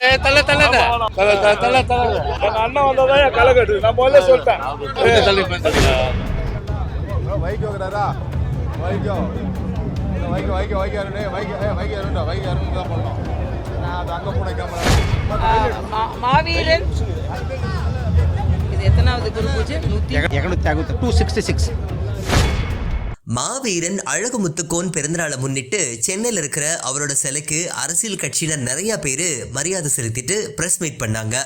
தள்ள தள்ள தள்ள. தள்ள தள்ள எங்க அண்ணன் வந்ததான் என் களைகட்டு நான் முதல்ல சொல்லிட்டேன். தள்ளி தள்ளி வைகோ இருக்கிறாரா? வைகோ. வைகோ வைகோ வைகோ அருணே. வைகோ ஏ வைகோ அருண்டா. வைகோ அருண் தான் பண்ணோம் நான் அது அங்கே போன கேமரா மாவீரன். இது எத்தனாவது குரு பூஜை? நூத்தி டூ சிக்ஸ்டி சிக்ஸ் மாவீரன் அழகுமுத்துக்கோன் பிறந்தநாளை முன்னிட்டு சென்னையில் இருக்கிற அவரோட சிலைக்கு அரசியல் கட்சியினர் நிறைய பேர் மரியாதை செலுத்திட்டு ப்ரெஸ் மீட் பண்ணாங்க.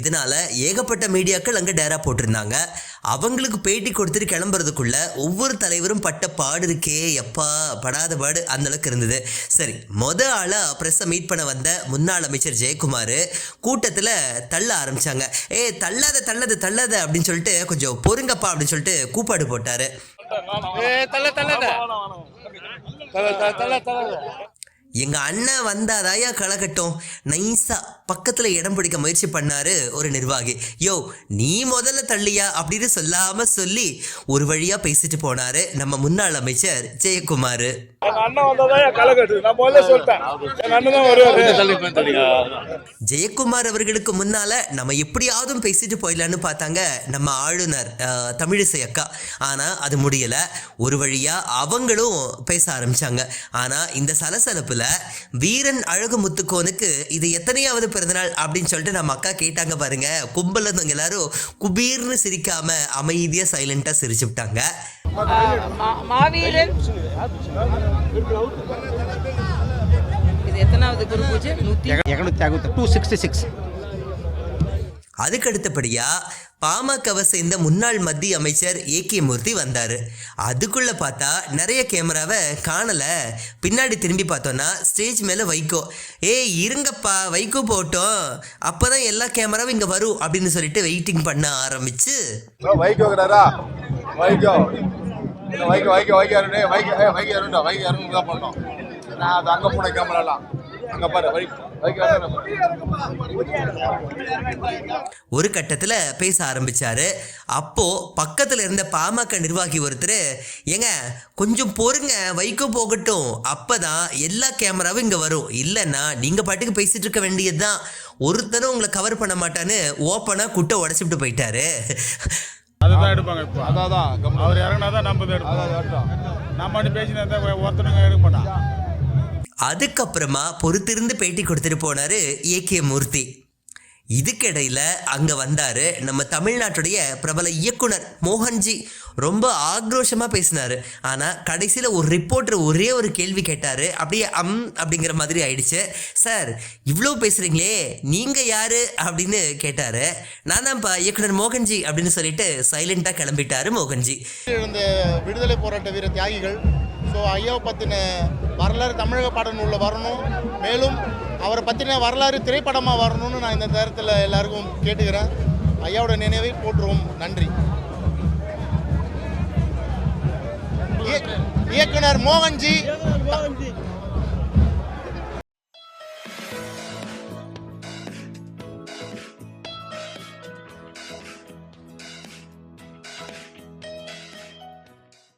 இதனால் ஏகப்பட்ட மீடியாக்கள் அங்கே டேரா போட்டிருந்தாங்க. அவங்களுக்கு பேட்டி கொடுத்துட்டு கிளம்புறதுக்குள்ள ஒவ்வொரு தலைவரும் பட்ட பாடு இருக்கே எப்பா படாத பாடு அந்தளவுக்கு இருந்தது. சரி மொத ஆளாக ப்ரெஸ்ஸை மீட் பண்ண வந்த முன்னாள் அமைச்சர் ஜெயக்குமார் கூட்டத்தில் தள்ள ஆரம்பிச்சாங்க. ஏ தள்ளாத தள்ளாத தள்ளாத அப்படின்னு சொல்லிட்டு கொஞ்சம் பொறுங்கப்பா அப்படின்னு சொல்லிட்டு கூப்பாடு போட்டார். தள்ள தள்ள தள்ள தள்ள தள்ள. எங்க அண்ணன் வந்தாதாயா களைகட்டும் நைஸா பக்கத்துல இடம் பிடிக்க முயற்சி பண்ணாரு ஒரு நிர்வாகி. யோ நீ முதல்ல தள்ளியா அப்படின்னு சொல்லாம சொல்லி ஒரு வழியா பேசிட்டு போனாரு நம்ம முன்னாள் அமைச்சர் ஜெயக்குமார். ஜெயக்குமார் அவர்களுக்கு முன்னால நம்ம எப்படியாவது பேசிட்டு போயிடலான்னு பார்த்தாங்க நம்ம ஆளுநர் அஹ், தமிழிசை அக்கா. ஆனா அது முடியல. ஒரு வழியா அவங்களும் பேச ஆரம்பிச்சாங்க. ஆனா இந்த சலசலப்புல வீரன் அழகு முத்துக்கோனுக்கு இது எத்தனையாவது பிறந்தநாள் அப்படின்னு சொல்லிட்டு நம்ம அக்கா கேட்டாங்க பாருங்க. கும்பல இருந்தவங்க எல்லாரும் குபீர்னு சிரிக்காம அமைதியா சைலண்டா சிரிச்சு விட்டாங்க. மா- மாவீரன். இது எத்தனாவது குரு பூஜை? நூத்தி இரநூத்தி அறுபத்தி டூ சிக்ஸ்டி சிக்ஸ் அதுக்கு அடுத்தபடியா பாமகவை சேர்ந்த முன்னாள் மத்திய அமைச்சர் ஏ கே மூர்த்தி வந்தாரு. அதுக்குள்ள பார்த்தா நிறைய கேமராவை காணலை. பின்னாடி திரும்பி பார்த்தோன்னா ஸ்டேஜ் மேலே வைகோ. ஏய் இருங்கப்பா வைகோ போட்டோம் அப்பதான் எல்லா கேமராவும் இங்கே வரும் அப்படின்னு சொல்லிட்டு வெயிட்டிங் பண்ண ஆரம்பிச்சு. வைகோ இருக்கிறாரா? வைகோ. வைகோ வைகோ வைகோ வைகோ வைகோ வைகோ நான் அது அங்கே போன கேமராலாம். ஒரு கட்டத்தில் பேச ஆரம்பிச்சாரு. அப்போ பக்கத்தில் இருந்த பாமக நிர்வாகி ஒருத்தர் ஏங்க கொஞ்சம் பொறுங்க வைக்கோ போகட்டும். அப்பதான் எல்லா கேமராவும் இங்கே வரும். இல்லைன்னா நீங்கள் பாட்டுக்கு பேசிட்டு இருக்க வேண்டியதுதான். ஒருத்தரும் உங்களை கவர் பண்ண மாட்டான்னு ஓப்பனாக குட்டை உடச்சிட்டு போயிட்டாரு. அதுதான் எடுப்பாங்க இப்போ. அதான் தான் அவர் இறங்கினா தான் நம்ம எடுப்போம். நம்ம பேசினா இருந்தா ஒருத்தனுங்க எடுக்க மாட்டான். அதுக்கப்புறமா பொறுத்திருந்து பேட்டி கொடுத்துட்டு போனாரு ஏகே மூர்த்தி. இதுக்கிடையில் அங்கே வந்தார் நம்ம தமிழ்நாட்டுடைய பிரபல இயக்குனர் மோகன்ஜி. ரொம்ப ஆக்ரோஷமாக பேசினார். ஆனால் கடைசியில் ஒரு ரிப்போர்ட்டர் ஒரே ஒரு கேள்வி கேட்டார். அப்படியே அம் அப்படிங்கிற மாதிரி ஆயிடுச்சு. சார் இவ்வளோ பேசுகிறீங்களே நீங்கள் யார்? அப்படின்னு கேட்டார். நான் தான்ப்பா இயக்குனர் மோகன்ஜி. அப்படின்னு சொல்லிட்டு சைலண்ட்டாக கிளம்பிட்டாரு மோகன்ஜி. இந்த விடுதலை போராட்ட வீர தியாகிகள் ஸோ ஐயாவை பற்றின வரலாறு தமிழக பாடநூலில் வரணும். மேலும் அவரை பற்றின வரலாறு திரைப்படமாக வரணும்னு நான் இந்த நேரத்தில் எல்லாருக்கும் கேட்டுக்கிறேன். ஐயாவோட நினைவை போற்றுவோம். நன்றி. இயக்- இயக்குனர் மோகன்ஜி.